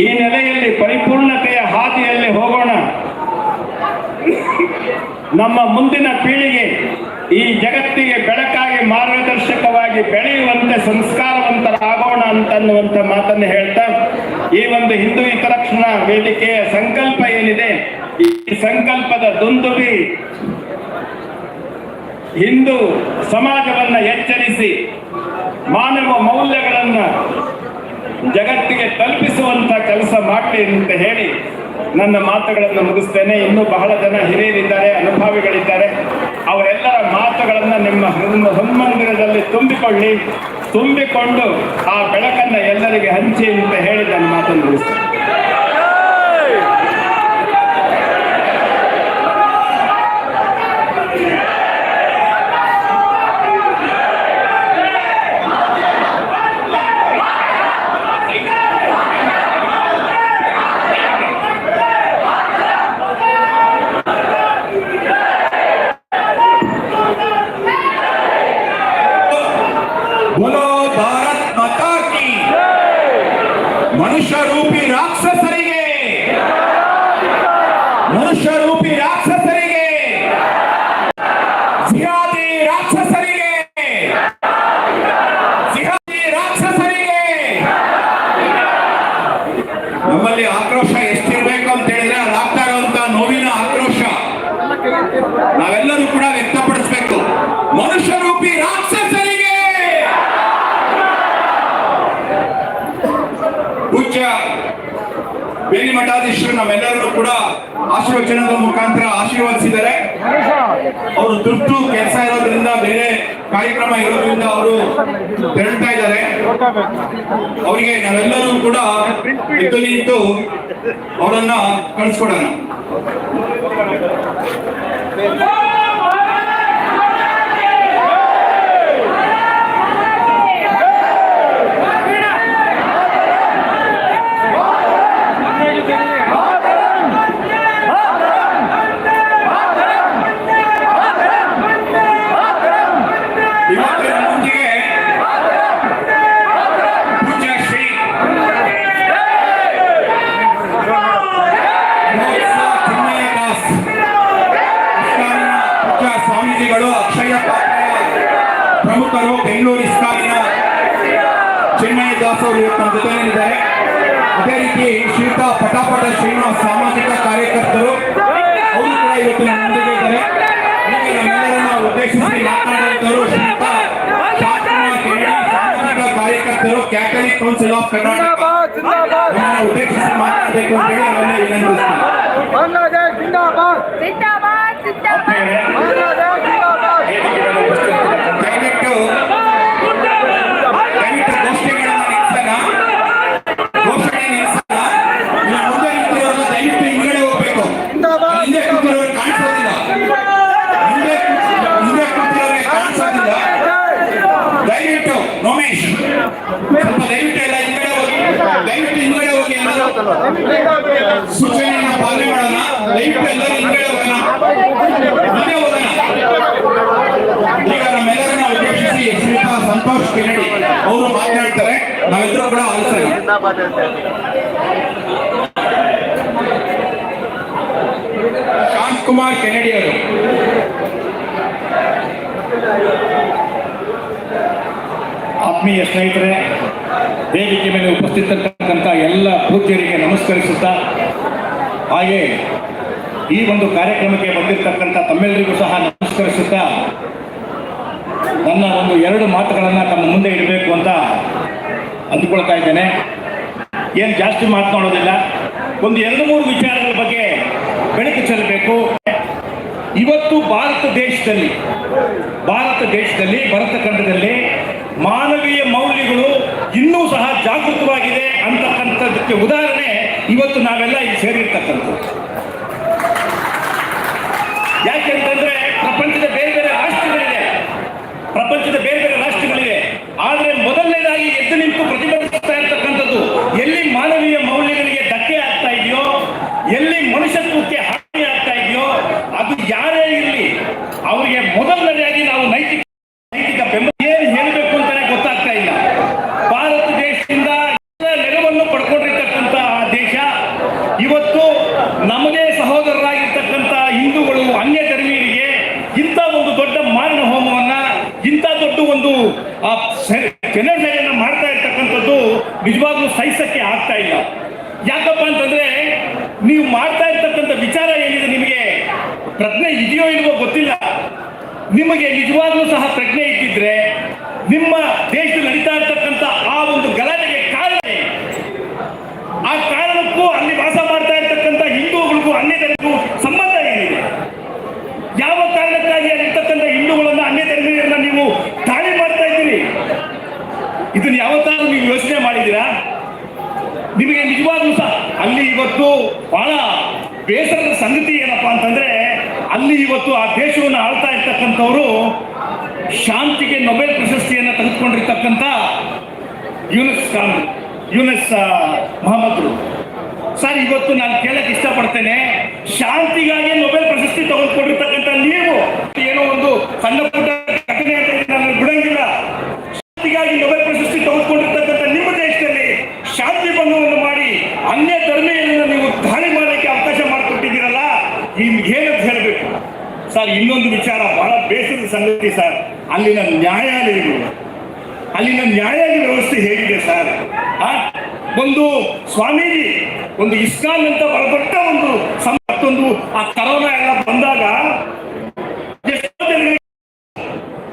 ಈ ನೆಲೆಯಲ್ಲಿ ಪರಿಪೂರ್ಣತೆಯ ಹಾದಿಯಲ್ಲಿ ಹೋಗೋಣ. ನಮ್ಮ ಮುಂದಿನ ಪೀಳಿಗೆ ಈ ಜಗತ್ತಿಗೆ ಬೆಳಕಾಗಿ ಮಾರ್ಗದರ್ಶಕವಾಗಿ ಬೆಳೆಯುವಂತೆ ಸಂಸ್ಕಾರವಂತರಾಗೋಣ ಅಂತನ್ನುವಂತ ಮಾತನ್ನು ಹೇಳ್ತಾ, ಈ ಒಂದು ಹಿಂದೂ ಹಿತರಕ್ಷಣಾ ವೇದಿಕೆಯ ಸಂಕಲ್ಪ ಏನಿದೆ, ಈ ಸಂಕಲ್ಪದ ದುಂದುಬಿ ಹಿಂದೂ ಸಮಾಜವನ್ನ ಎಚ್ಚರಿಸಿ ಮಾನವ ಮೌಲ್ಯಗಳನ್ನ ಜಗತ್ತಿಗೆ ತಲುಪಿಸುವಂತ ಕೆಲಸ ಮಾಡಲಿ ಅಂತ ಹೇಳಿ ನನ್ನ ಮಾತುಗಳನ್ನು ಮುಗಿಸ್ತೇನೆ. ಇನ್ನೂ ಬಹಳ ಜನ ಹಿರಿಯರಿದ್ದಾರೆ, ಅನುಭವಿಗಳಿದ್ದಾರೆ. ಅವರೆಲ್ಲರ ಮಾತುಗಳನ್ನು ನಿಮ್ಮ ಹೃದಯ ತುಂಬಿಕೊಳ್ಳಿ. ತುಂಬಿಕೊಂಡು ಆ ಬೆಳಕನ್ನ మళ్ళీ ఆక్రోషం ನಾವೆಲ್ಲರೂ ಕೂಡ ಆಶೀರ್ವಚನದ ಮುಖಾಂತರ ಆಶೀರ್ವದಿಸಿದ್ದಾರೆ ಅವರು ದುಡ್ಡು ಕೆಲಸ ಇರೋದ್ರಿಂದ ಬೇರೆ ಕಾರ್ಯಕ್ರಮ ಇರೋದ್ರಿಂದ ಅವರು ತೆರಳ್ತಾ ಇದ್ದಾರೆ. ಅವರಿಗೆ ನಾವೆಲ್ಲರೂ ಕೂಡ ಎದ್ದು ನಿಂತು ಅವರನ್ನ ಕಳಿಸ್ಕೊಡೋಣ. ಸಾಹಸವನ್ನು ತಂದಿದ್ದಾರೆ ಅದೇ ರೀತಿ ಶ್ರೀಯುತ ಪಟಾಪಟ ಶ್ರೀನಿವಾಸ್ ಸಾಮಾಜಿಕ ಕಾರ್ಯಕರ್ತರು ಅವರು ಕೂಡ ಇವತ್ತು ನಮ್ಮೊಂದಿಗೆ ಇದ್ದಾರೆ ಹೀಗೆ ನಮ್ಮೆಲ್ಲರನ್ನ ಉದ್ದೇಶಿಸಿ ಮಾತನಾಡಿದವರು ಶ್ರೀಯುತ ಸಾಮಾಜಿಕ ಕಾರ್ಯಕರ್ತರು ಕ್ಯಾಥಲಿಕ್ ಕೌನ್ಸಿಲ್ ಆಫ್ ಕರ್ನಾಟಕ ಉದ್ದೇಶಿಸಿ ಮಾತನಾಡಬೇಕು ಅಂತ ಹೇಳಿ ಅವರನ್ನ ವಿನಂತಿಸ್ತಾರೆ ದಯವಿಟ್ಟು ಆಲಿಸೋಣ ಶಾಂತ್ ಕುಮಾರ್ ಕೆನಡಿ ಅವರು ಆತ್ಮೀಯ ಸ್ನೇಹಿತರೆ, ವೇದಿಕೆ ಮೇಲೆ ಉಪಸ್ಥಿತರ್ತಕ್ಕಂಥ ಎಲ್ಲ ಪೂಜ್ಯರಿಗೆ ನಮಸ್ಕರಿಸುತ್ತಾ, ಹಾಗೆ ಈ ಒಂದು ಕಾರ್ಯಕ್ರಮಕ್ಕೆ ಬಂದಿರತಕ್ಕಂಥ ತಮ್ಮೆಲ್ಲರಿಗೂ ಸಹ ನಮಸ್ಕರಿಸುತ್ತಾ, ನನ್ನ ಒಂದು ಎರಡು ಮಾತುಗಳನ್ನು ತಮ್ಮ ಮುಂದೆ ಇಡಬೇಕು ಅಂತ ಅಂದುಕೊಳ್ತಾ ಇದ್ದೇನೆ. ಏನು ಜಾಸ್ತಿ ಮಾತನಾಡೋದಿಲ್ಲ. ಒಂದು ಎರಡು ಮೂರು ವಿಚಾರಗಳ ಬಗ್ಗೆ ಬೆಳಕು ಚೆಲ್ಲಬೇಕು. ಇವತ್ತು ಭಾರತ ದೇಶದಲ್ಲಿ ಭಾರತ ದೇಶದಲ್ಲಿ, ಭಾರತ ಖಂಡದಲ್ಲಿ ಮಾನವೀಯ ಮೌಲ್ಯಗಳು ಇನ್ನೂ ಸಹ ಜಾಗೃತವಾಗಿದೆ ಅಂತಕ್ಕಂಥದ್ದಕ್ಕೆ ಉದಾಹರಣೆ ಇವತ್ತು ನಾವೆಲ್ಲ ಇಲ್ಲಿ ಸೇರಿರ್ತಕ್ಕಂಥದ್ದು. ಯಾಕೆಂತಂದ್ರೆ ಪ್ರಪಂಚದ ಬೇರೆ ಬೇರೆ ರಾಷ್ಟ್ರಗಳಿದೆ. ಪ್ರಪಂಚದ ಬೇರೆ ಎದ್ದು ನಿಂತು ಪ್ರತಿಭಟಿಸ್ತಾ ಇರ್ತಕ್ಕಂಥದ್ದು, ಎಲ್ಲಿ ಮಾನವೀಯ ಮೌಲ್ಯಗಳಿಗೆ ಧಕ್ಕೆ ಆಗ್ತಾ ಇದೆಯೋ, ಎಲ್ಲಿ ಮನುಷ್ಯತ್ವಕ್ಕೆ ಹಾನಿ ಆಗ್ತಾ ಇದೆಯೋ, ಅದು ಯಾರೇ ಇರಲಿ, ಅವರಿಗೆ ಮೊದಲನೇದಾಗಿ ನಾವು ನೈತಿಕ ನೈತಿಕ ಬೆಂಬಲ ಏನು ಹೇಳಬೇಕು ಅಂತಾನೆ ಗೊತ್ತಾಗ್ತಾ ಇಲ್ಲ. ಭಾರತ ದೇಶದಿಂದ ನೆರವನ್ನು ಪಡ್ಕೊಂಡಿರ್ತಕ್ಕಂಥ ಆ ದೇಶ, ಇವತ್ತು ನಮಗೆ ಸಹೋದರರಾಗಿರ್ತಕ್ಕಂಥ ಹಿಂದೂಗಳು ಅನ್ಯ ಧರ್ಮೀಯರಿಗೆ ಇಂಥ ಒಂದು ದೊಡ್ಡ ಮಾರಣ ಹೋಮವನ್ನ, ಇಂಥ ದೊಡ್ಡ ಒಂದು, ಆ ನಿಜವಾಗ್ಲೂ ಸಹಿಸಕ್ಕೆ ಆಗ್ತಾ ಇಲ್ಲ ಯಾಕಪ್ಪ ಅಂತಂದ್ರೆ ನೀವು ಮಾಡ್ತಾ ಇರ್ತಕ್ಕಂಥ ವಿಚಾರ ಏನಿದೆ ನಿಮಗೆ ಪ್ರಜ್ಞೆ ಇದೆಯೋ ಇಲ್ವೋ ಗೊತ್ತಿಲ್ಲ ನಿಮಗೆ ನಿಜವಾಗ್ಲೂ ಸಹ ಪ್ರಜ್ಞೆ ಇದ್ದಿದ್ರೆ ನಿಮ್ಮ ದೇಶದಲ್ಲಿ ನಡೀತಾ ಇರ್ತಕ್ಕಂಥ ಆ ಒಂದು ಗಲಾಟೆಗೆ ಕಾರಣ ಏನು? ಆ ಕಾರಣಕ್ಕೂ ಅಲ್ಲಿ ವಾಸ ಮಾಡ್ತಾ ಇರ್ತಕ್ಕಂಥ ಹಿಂದೂಗಳಿಗೂ ಅನ್ಯಜನಿಗೂ ಸಂಬಂಧ ಏನಿದೆ ಯಾವ ಕಾರಣಕ್ಕಾಗಿ ಅಲ್ಲಿರ್ತಕ್ಕಂಥ ಹಿಂದೂಗಳನ್ನ ಅನ್ಯ ಧರ್ಮೀಯರನ್ನ ನೀವು ದಾಳಿ ಮಾಡ್ತಾ ಇದ್ದೀರಿ ಇದನ್ನ ಯಾವತ್ತಾದ್ರೂ ನೀವು ಯೋಚನೆ ಮಾಡಿದ್ದೀರಾ ನಿಮಗೆ ನಿಜವಾಗ್ಲೂ ಸಹ ಅಲ್ಲಿ ಇವತ್ತು ಬಹಳ ಬೇಸರದ ಸಂಗತಿ ಏನಪ್ಪಾ ಅಂತಂದ್ರೆ, ಅಲ್ಲಿ ಇವತ್ತು ಆ ದೇಶವನ್ನು ಆಳ್ತಾ ಇರ್ತಕ್ಕಂಥವರು ಶಾಂತಿಗೆ ನೊಬೆಲ್ ಪ್ರಶಸ್ತಿಯನ್ನು ತೆಗೆದುಕೊಂಡಿರ್ತಕ್ಕಂಥ ಯುನೆಸ್ ಖಾನ್, ಯುನೆಸ್ ಮೊಹಮ್ಮದ್ರು ಸರ್, ಇವತ್ತು ನಾನು ಕೇಳಕ್ಕೆ ಇಷ್ಟಪಡ್ತೇನೆ, ಶಾಂತಿಗಾಗಿ ನೊಬೆಲ್ ಪ್ರಶಸ್ತಿ ತೆಗೆದುಕೊಂಡಿರ್ತಕ್ಕಂಥ ನೀವು ಏನೋ ಒಂದು ಸಣ್ಣ ಪುಟ್ಟ ಘಟನೆ ಅಂತ ಹೇಳಿ ನಾನು ಬಿಡಂಗಿಲ್ಲ ಶಾಂತಿಗಾಗಿ ನೊಬೆಲ್ ಪ್ರಶಸ್ತಿ ತೆಗೆದುಕೊಂಡಿರ್ತಕ್ಕಂಥ ನಿಮ್ಮ ದೇಶದಲ್ಲಿ ಶಾಂತಿ ಭಂಗವನ್ನು ಮಾಡಿ ಅನ್ಯ ಧರ್ಮೀಯರನ್ನು ನೀವು ದಾಳಿ ಮಾಡಲಿಕ್ಕೆ ಅವಕಾಶ ಮಾಡಿಕೊಟ್ಟಿದ್ದೀರಲ್ಲ ನಿಮ್ಗೆ ಏನಂತ ಹೇಳಬೇಕು ಸರ್ ಇನ್ನೊಂದು ವಿಚಾರ ಬಹಳ ಬೇಸರದ ಸಂಗತಿ ಸರ್. ಅಲ್ಲಿನ ನ್ಯಾಯಾಲಯಗಳು. ಅಲ್ಲಿನ ನ್ಯಾಯಾಲಯ ವ್ಯವಸ್ಥೆ ಹೇಗಿದೆ ಸರ್. ಒಂದು ಸ್ವಾಮೀಜಿ, ಒಂದು ಇಸ್ಕಾನ್ ಅಂತ ಬಹಳ ಒಂದು ಸಂ- ಮತ್ತೊಂದು ಆ ಕರೋನಾ ಎಲ್ಲ ಬಂದಾಗ ಎಷ್ಟೋ ಜನರಿಗೆ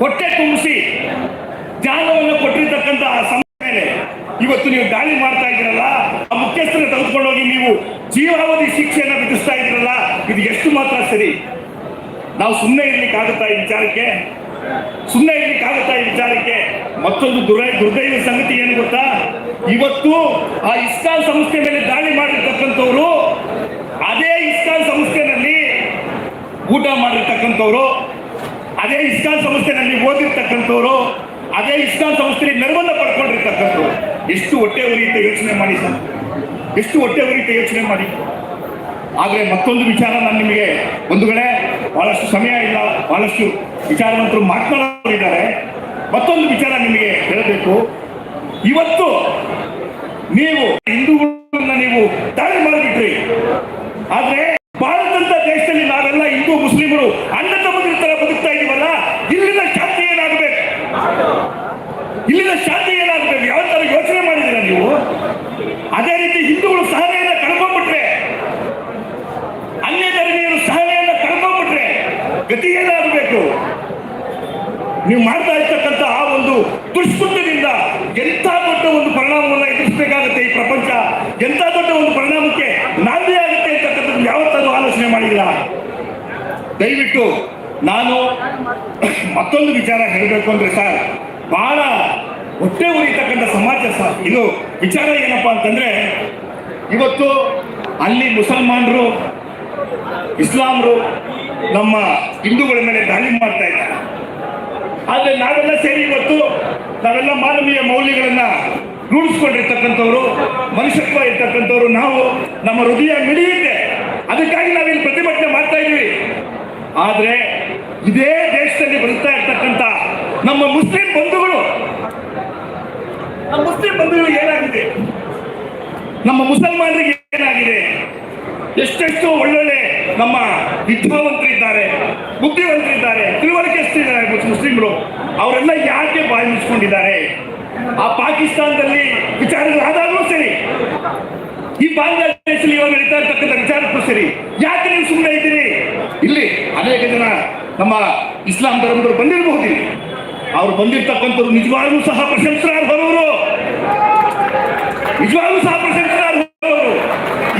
ಹೊಟ್ಟೆ ತುಂಬಿಸಿ ಜ್ಞಾನವನ್ನು ಕೊಟ್ಟಿರ್ತಕ್ಕಂಥ ಆ ಸಂಸ್ಥೆ ಮೇಲೆ ಇವತ್ತು ನೀವು ದಾಳಿ ಮಾಡ್ತಾ ಇದ್ದೀರಲ್ಲ ಆ ಮುಖ್ಯಸ್ಥರ ತೆಗೆದುಕೊಂಡೋಗಿ ನೀವು ಜೀವಾವಧಿ ಶಿಕ್ಷೆಯನ್ನು ವಿಧಿಸ್ತಾ ಇದ್ದೀರಲ್ಲ ಇದು ಎಷ್ಟು ಮಾತ್ರ ಸರಿ ನಾವು ಸುಮ್ಮನೆ ಇರ್ಲಿಕ್ಕಾಗುತ್ತಾ ಈ ವಿಚಾರಕ್ಕೆ ಸುಮ್ಮನೆ ಇರ್ಲಿಕ್ಕಾಗುತ್ತಾ ಈ ವಿಚಾರಕ್ಕೆ ಮತ್ತೊಂದು ದುರ ದುರ್ದೈವ ಸಂಗತಿ ಏನು ಗೊತ್ತಾ? ಇವತ್ತು ಆ ಇಸ್ಕಾನ್ ಸಂಸ್ಥೆ ಮೇಲೆ ದಾಳಿ ಮಾಡಿರ್ತಕ್ಕಂಥವ್ರು, ಅದೇ ಇಸ್ಕಾನ್ ಸಂಸ್ಥೆನಲ್ಲಿ ಊಟ ಮಾಡಿರ್ತಕ್ಕಂಥವ್ರು, ಅದೇ ಇಸ್ಕಾನ್ ಸಂಸ್ಥೆನಲ್ಲಿ ಓದಿರ್ತಕ್ಕಂಥವ್ರು, ಅದೇ ಇಸ್ಕಾನ್ ಸಂಸ್ಥೆಯಲ್ಲಿ ನೆರವನ್ನ ಪಡ್ಕೊಂಡಿರ್ತಕ್ಕಂಥವ್ರು. ಎಷ್ಟು ಹೊಟ್ಟೆ ಉರಿಯುತ್ತೆ ಯೋಚನೆ ಮಾಡಿ ಸರ್. ಎಷ್ಟು ಹೊಟ್ಟೆ ಉರಿಯುತ್ತೆ ಯೋಚನೆ ಮಾಡಿ. ಆದರೆ ಮತ್ತೊಂದು ವಿಚಾರ ನಾನು ನಿಮಗೆ ಒಂದು ಕಡೆ ಬಹಳಷ್ಟು ಸಮಯ ಇಲ್ಲ, ಬಹಳಷ್ಟು ವಿಚಾರವಂತರು ಮಾತನಾಡಿದ್ದಾರೆ ಮತ್ತೊಂದು ವಿಚಾರ ನಿಮಗೆ ಹೇಳಬೇಕು. ಇವತ್ತು ನೀವು ಹಿಂದೂಗಳನ್ನ ನೀವು ದಾಳಿ ಮಾಡಿಬಿಟ್ರಿ ಆದ್ರೆ ಭಾರತದ ದೇಶದಲ್ಲಿ ನಾವೆಲ್ಲ ಹಿಂದೂ ಮುಸ್ಲಿಮರು ಅಣ್ಣ ತಮ್ಮದಿರ ತರ ಬದುಕ್ತಾ ಇದೀವಲ್ಲ ಇಲ್ಲಿನ ಶಾಂತಿ ಏನಾಗಬೇಕು ಇಲ್ಲಿನ ಶಾಂತಿ ಏನಾಗಬೇಕು ಯಾವ ತರ ಯೋಚನೆ ಮಾಡಿದ್ದೀರಾ ನೀವು ಅದೇ ರೀತಿ ಹಿಂದೂಗಳು ಸಹನೆಯನ್ನ ಕಳ್ಕೊಂಡ್ಬಿಟ್ರೆ ಅನ್ಯ ಧರ್ಮೀಯರು ಸಹನೆಯನ್ನ ಕಳ್ಕೊಂಡ್ಬಿಟ್ರೆ ಗತಿ ಏನಾಗಬೇಕು ನೀವು ಮಾಡ್ತಾ ಇರ್ತಕ್ಕಂಥ ಆ ಒಂದು ದುಷ್ಕೃತ್ಯದಿಂದ ಎಂಥ ದೊಡ್ಡ ಒಂದು ಪರಿಣಾಮವನ್ನು ಎದುರಿಸಬೇಕಾಗುತ್ತೆ ಈ ಪ್ರಪಂಚ ಎಂಥ ದೊಡ್ಡ ಒಂದು ಪರಿಣಾಮಕ್ಕೆ ನಾಂದಿ ಆಗುತ್ತೆ ಅಂತಕ್ಕಂಥದ್ದು ಯಾವತ್ತಾದ್ರೂ ಆಲೋಚನೆ ಮಾಡಿಲ್ಲ ದಯವಿಟ್ಟು ನಾನು ಮತ್ತೊಂದು ವಿಚಾರ ಹೇಳಬೇಕು ಅಂದ್ರೆ ಸರ್, ಬಹಳ ಹೊಟ್ಟೆ ಉರಿತಕ್ಕಂಥ ಸಮಾಜ ಸರ್. ಇದು ವಿಚಾರ ಏನಪ್ಪಾ ಅಂತಂದ್ರೆ, ಇವತ್ತು ಅಲ್ಲಿ ಮುಸಲ್ಮಾನರು, ಇಸ್ಲಾಮರು ನಮ್ಮ ಹಿಂದೂಗಳ ಮೇಲೆ ದಾಳಿ ಮಾಡ್ತಾ ಇದ್ದಾರೆ. ಆದರೆ ನಾವೆಲ್ಲ ಸೇರಿ ಇವತ್ತು ನಾವೆಲ್ಲ ಮಾನವೀಯ ಮೌಲ್ಯಗಳನ್ನ ರೂಢಿಸ್ಕೊಂಡಿರ್ತಕ್ಕಂಥವ್ರು, ಮನುಷ್ಯತ್ವ ಇರ್ತಕ್ಕಂಥವ್ರು, ನಾವು ನಮ್ಮ ಹೃದಯ ಮಿಡಿಯುತ್ತೆ. ಅದಕ್ಕಾಗಿ ನಾವಿಲ್ಲಿ ಪ್ರತಿಭಟನೆ ಮಾಡ್ತಾ ಇದೀವಿ ಆದ್ರೆ ಇದೇ ದೇಶದಲ್ಲಿ ಬದುಕ್ತಾ ಇರ್ತಕ್ಕಂಥ ನಮ್ಮ ಮುಸ್ಲಿಂ ಬಂಧುಗಳು, ನಮ್ಮ ಮುಸ್ಲಿಂ ಬಂಧುಗಳು ಏನಾಗಿದೆ? ನಮ್ಮ ಮುಸಲ್ಮಾನರಿಗೆ ಏನಾಗಿದೆ? ಎಷ್ಟೆಷ್ಟು ಒಳ್ಳೊಳ್ಳೆ ನಮ್ಮ ವಿದ್ಯಾವಂತರಿದ್ದಾರೆ ಬುದ್ಧಿವಂತರಿದ್ದಾರೆ ತಿಳುವಳಿಕೆಸ್ತಿದ್ದಾರೆ ಮುಸ್ಲಿಮರು ಅವರೆಲ್ಲ ಯಾಕೆ ಬಾಯಿ ಮುಚ್ಕೊಂಡಿದ್ದಾರೆ? ಆ ಪಾಕಿಸ್ತಾನದಲ್ಲಿ ವಿಚಾರಗಳಾದಾಗಲೂ ಸರಿ. ಈ ಬಾಂಗ್ಲಾದೇಶದಲ್ಲಿ ಇವಾಗ ನಡೀತಾ ಇರ್ತಕ್ಕಂಥ ವಿಚಾರಕ್ಕೂ ಸರಿ. ಯಾಕೆ ನೀವು ಸುಮ್ಮನೆ ಅನೇಕ ಜನ ನಮ್ಮ ಇಸ್ಲಾಂ ಧರ್ಮದವರು ಬಂದಿರಬಹುದು. ಅವರು ಬಂದಿರತಕ್ಕಂಥವ್ರು ನಿಜವಾಗ್ಲೂ ಸಹ ಪ್ರಶಂಸನಾರ್ಹರವರು ನಿಜವಾಗ್ಲೂ ಸಹ ಪ್ರಶಂಸನಾರ್ಹರವರು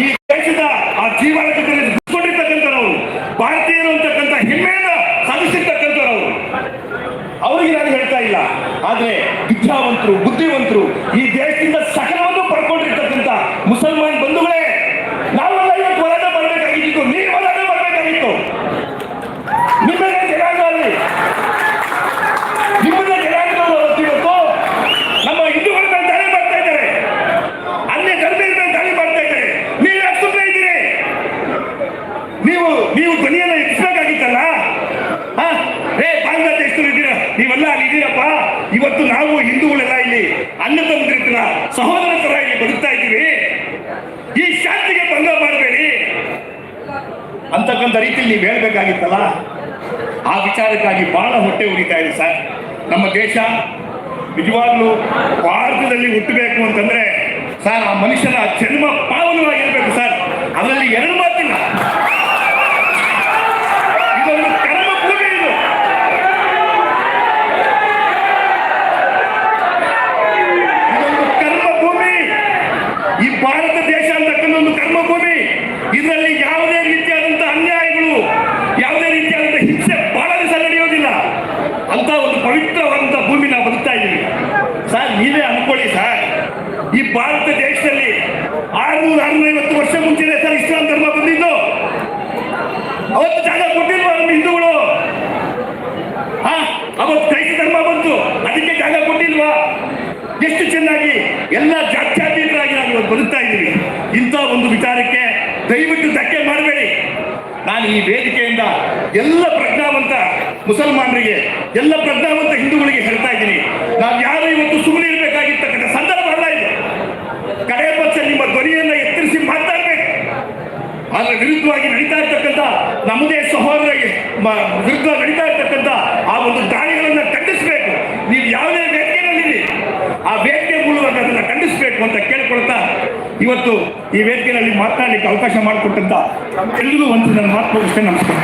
ಈ ದೇಶದ ಆ ಜೀವನ ಜೊತೆಗೆ ದುಡ್ಕೊಂಡಿರ್ತಕ್ಕಂಥವ್ರು ಭಾರತೀಯರು ಅಂತಕ್ಕಂಥ ಹೆಮ್ಮೆಯನ್ನ ಸಾಧಿಸಿರ್ತಕ್ಕಂಥವ್ರು ಅವರಿಗೆ ನಾನು ಹೇಳ್ತಾ ಇಲ್ಲ. ಆದ್ರೆ ವಿದ್ಯಾವಂತರು, ಬುದ್ಧಿವಂತರು ಈ ದೇಶದಿಂದ ಸಕಲವನ್ನು ಪಡ್ಕೊಂಡಿರ್ತಕ್ಕಂಥ ಮುಸಲ್ಮಾನ್ ಬಂಧುಗಳೇ ನಾವೆಲ್ಲ ಇವತ್ತು ಹೋರಾಟ ಮಾಡಬೇಕಾಗಿತ್ತು ನೀವು ಹೋರಾಟ ಮಾಡಬೇಕಾಗಿತ್ತು ನಿಮ್ಮನ್ನ ಜನಾಂಗ ಅಲ್ಲಿ ನಿಮ್ಮನ್ನ ಜನಾಂಗದವರು ಹೊರತು ಇವತ್ತು ನಮ್ಮ ಹಿಂದೂಗಳ ಮೇಲೆ ದಾಳಿ ಮಾಡ್ತಾ ಇದ್ದಾರೆ ಅನ್ಯ ಧರ್ಮೀಯರ ಮೇಲೆ ದಾಳಿ ಮಾಡ್ತಾ ಇದ್ದಾರೆ ನೀವು ಯಾಕೆ ಸುಮ್ಮನೆ ಇದ್ದೀರಿ ನೀವು ನೀವು ಧ್ವನಿಯನ್ನ ಹೆಚ್ಚಿಸಬೇಕಾಗಿತ್ತಲ್ಲ ರೇ ಬಾಂಗ್ಲಾದೇಶದಲ್ಲಿ ಇದ್ದೀರಾ? ನೀವೆಲ್ಲ ಅಲ್ಲಿ ಇದ್ದೀರಪ್ಪ ಇವತ್ತು ನಾವು ಹಿಂದೂಗಳೆಲ್ಲ ಇಲ್ಲಿ ಅನ್ನ ತಮ್ಮದಿರ್ತೀರ ಸಹೋದರ ತರ ಇಲ್ಲಿ ಬದುಕ್ತಾ ಇದ್ದೀವಿ. ಈ ಶಾಂತಿಗೆ ಭಂಗ ಮಾಡಬೇಡಿ. ಅಂತಕ್ಕಂಥ ರೀತಿಯಲ್ಲಿ ನೀವು ಹೇಳ್ಬೇಕಾಗಿತ್ತಲ್ಲ? ಆ ವಿಚಾರಕ್ಕಾಗಿ ಬಹಳ ಹೊಟ್ಟೆ ಉರಿತಾ ಇದೆ ಸರ್. ನಮ್ಮ ದೇಶ ನಿಜವಾಗ್ಲೂ ಭಾರತದಲ್ಲಿ ಹುಟ್ಟಬೇಕು ಅಂತಂದ್ರೆ, ಸರ್, ಆ ಮನುಷ್ಯನ ಜನ್ಮ ಪಾವನವಾಗಿರ್ಬೇಕು ಸರ್. ಅದರಲ್ಲಿ ಎರಡು ಮಾತಿಲ್ಲ ಇದೊಂದು ಕರ್ಮ ಭೂಮಿ ಇದು ಇದೊಂದು ಕರ್ಮ ಭೂಮಿ ಈ ಭಾರತ ದೇಶ ಅಂತಕ್ಕಂಥ ಒಂದು ಕರ್ಮ ಭೂಮಿ ಇದರಲ್ಲಿ ಯಾವುದೇ ರೀತಿಯಾದಂತಹ ಅನ್ಯಾಯಗಳು ಯಾವುದೇ ರೀತಿಯಾದಂತಹ ಹಿಂಸೆ ಬಹಳ ದಿವಸ ನಡೆಯೋದಿಲ್ಲ ಅಂತ ಒಂದು ಪವಿತ್ರವಾದಂತಹ ಭೂಮಿ ನಾವು ಬದುಕ್ತಾ ಇದ್ದೀವಿ ಸರ್ ನೀವೇ ಅನ್ಕೊಳ್ಳಿ ಸರ್ ಈ ಭಾರತ ದೇಶದಲ್ಲಿ ಆರ್ನೂರ ಆರ್ನೂರೈವತ್ತು ವರ್ಷ ಮುಂಚೆನೆ ಸರ್ ಇಸ್ಲಾಂ ಧರ್ಮ ಬಂದಿದ್ದು ಅವತ್ತು ಜಾಗ ಕೊಟ್ಟಿಲ್ವಾ ನಮ್ಮ ಹಿಂದೂಗಳು ಹಾ ಅವತ್ತು ಕ್ರೈಸ್ತ ಧರ್ಮ ಬಂತು ಅದಕ್ಕೆ ಜಾಗ ಕೊಟ್ಟಿಲ್ವಾ ಎಷ್ಟು ಚೆನ್ನಾಗಿ ಎಲ್ಲ ಜಾತ್ಯಾತೀತರಾಗಿ ನಾವು ಇವತ್ತು ಬದುಕ್ತಾ ಇದ್ದೀವಿ ಇಂಥ ಒಂದು ವಿಚಾರಕ್ಕೆ ದಯವಿಟ್ಟು ಧಕ್ಕೆ ಮಾಡಬೇಡಿ. ನಾನು ಈ ವೇದಿಕೆಯಿಂದ ಎಲ್ಲ ಪ್ರಜ್ಞಾವಂತ ಮುಸಲ್ಮಾನರಿಗೆ, ಎಲ್ಲ ಪ್ರಜ್ಞಾವಂತ ಹಿಂದೂಗಳಿಗೆ ಹೇಳ್ತಾ ಇದ್ದೀನಿ. ನಾವು ಯಾರು ಇವತ್ತು ಸುಮ್ಮನೆ ಇರಬೇಕಾಗಿರ್ತಕ್ಕಂಥ ಸಂದರ್ಭ ಅಲ್ಲ ಇದು. ಕಡೆ ಪಕ್ಷ ನಿಮ್ಮ ಧ್ವನಿಯನ್ನು ಎತ್ತರಿಸಿ ಮಾತಾಡಬೇಕು. ಅದರ ವಿರುದ್ಧವಾಗಿ ನಡೀತಾ ಇರ್ತಕ್ಕಂಥ ನಮ್ಮದೇ ಸಹೋದರಿಗೆ ಮ- ವಿರುದ್ಧ ನಡೀತಾ ಇರ್ತಕ್ಕಂಥ ಆ ಒಂದು ದಾಳಿಗಳನ್ನು ಖಂಡಿಸಬೇಕು. ನೀವು ಯಾವುದೇ ವೇದಿಕೆಯಲ್ಲಿ ಆ ವೇದಿಕೆ ಮೂಲಕ ಅದನ್ನ ಕೇಳ್ಕೊಳ್ತಾ ಇವತ್ತು ಈ ವೇದಿಕೆಯಲ್ಲಿ ಮಾತನಾಡಲಿಕ್ಕೆ ಅವಕಾಶ ಮಾಡಿಕೊಟ್ಟಂತ ಎಲ್ಲರಿಗೂ ಒಂದು ನನ್ನ ಮಾತು ಮುಗಿಸ್ತೇನೆ. ನಮಸ್ಕಾರ.